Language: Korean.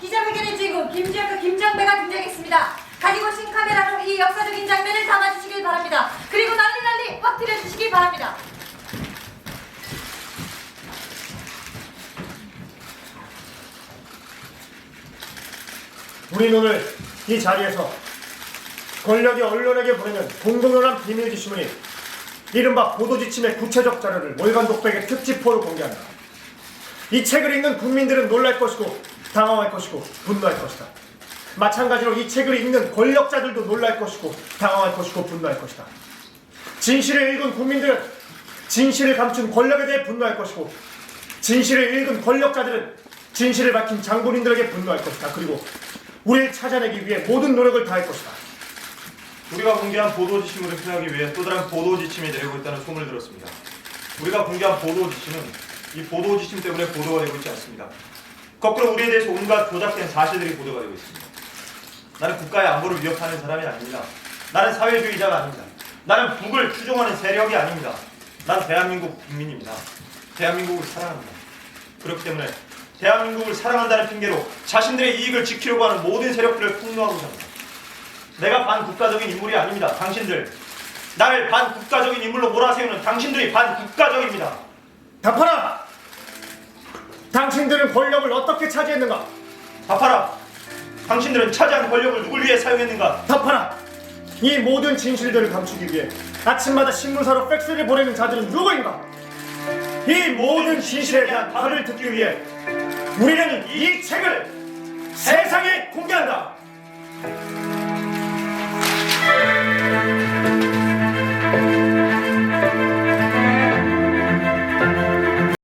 기자회견의 주인공 김주혁과 김정배가 등장했습니다. 가지고 오신 카메라로 이 역사적인 장면을 담아주시길 바랍니다. 그리고 난리 난리 퍼뜨려 주시길 바랍니다. 우린 오늘 이 자리에서 권력이 언론에게 보내는 공공연한 비밀 지시문이 이른바 보도지침의 구체적 자료를 월간 독백의 특집포로 공개한다. 이 책을 읽는 국민들은 놀랄 것이고 당황할 것이고 분노할 것이다. 마찬가지로 이 책을 읽는 권력자들도 놀랄 것이고 당황할 것이고 분노할 것이다. 진실을 읽은 국민들은 진실을 감춘 권력에 대해 분노할 것이고 진실을 읽은 권력자들은 진실을 밝힌 장본인들에게 분노할 것이다. 그리고 우리를 찾아내기 위해 모든 노력을 다할 것이다. 우리가 공개한 보도 지침을 피하기 위해 또 다른 보도 지침이 내리고 있다는 소문을 들었습니다. 우리가 공개한 보도 지침은 이 보도 지침 때문에 보도가 되고 있지 않습니다. 거꾸로 우리에 대해서 온갖 조작된 사실들이 보도가 되고 있습니다. 나는 국가의 안보를 위협하는 사람이 아닙니다. 나는 사회주의자가 아닙니다. 나는 북을 추종하는 세력이 아닙니다. 난 대한민국 국민입니다. 대한민국을 사랑합니다. 그렇기 때문에 대한민국을 사랑한다는 핑계로 자신들의 이익을 지키려고 하는 모든 세력들을 폭로하고자 합니다. 내가 반국가적인 인물이 아닙니다. 당신들. 나를 반국가적인 인물로 몰아세우는 당신들이 반국가적입니다. 답하라! 당신들은 권력을 어떻게 차지했는가? 답하라. 당신들은 차지한 권력을 누굴 위해 사용했는가? 답하라! 이 모든 진실들을 감추기 위해 아침마다 신문사로 팩스를 보내는 자들은 누구인가? 이 모든 진실에 대한 답을 듣기 위해 우리는 이 책을 세상에 공개한다!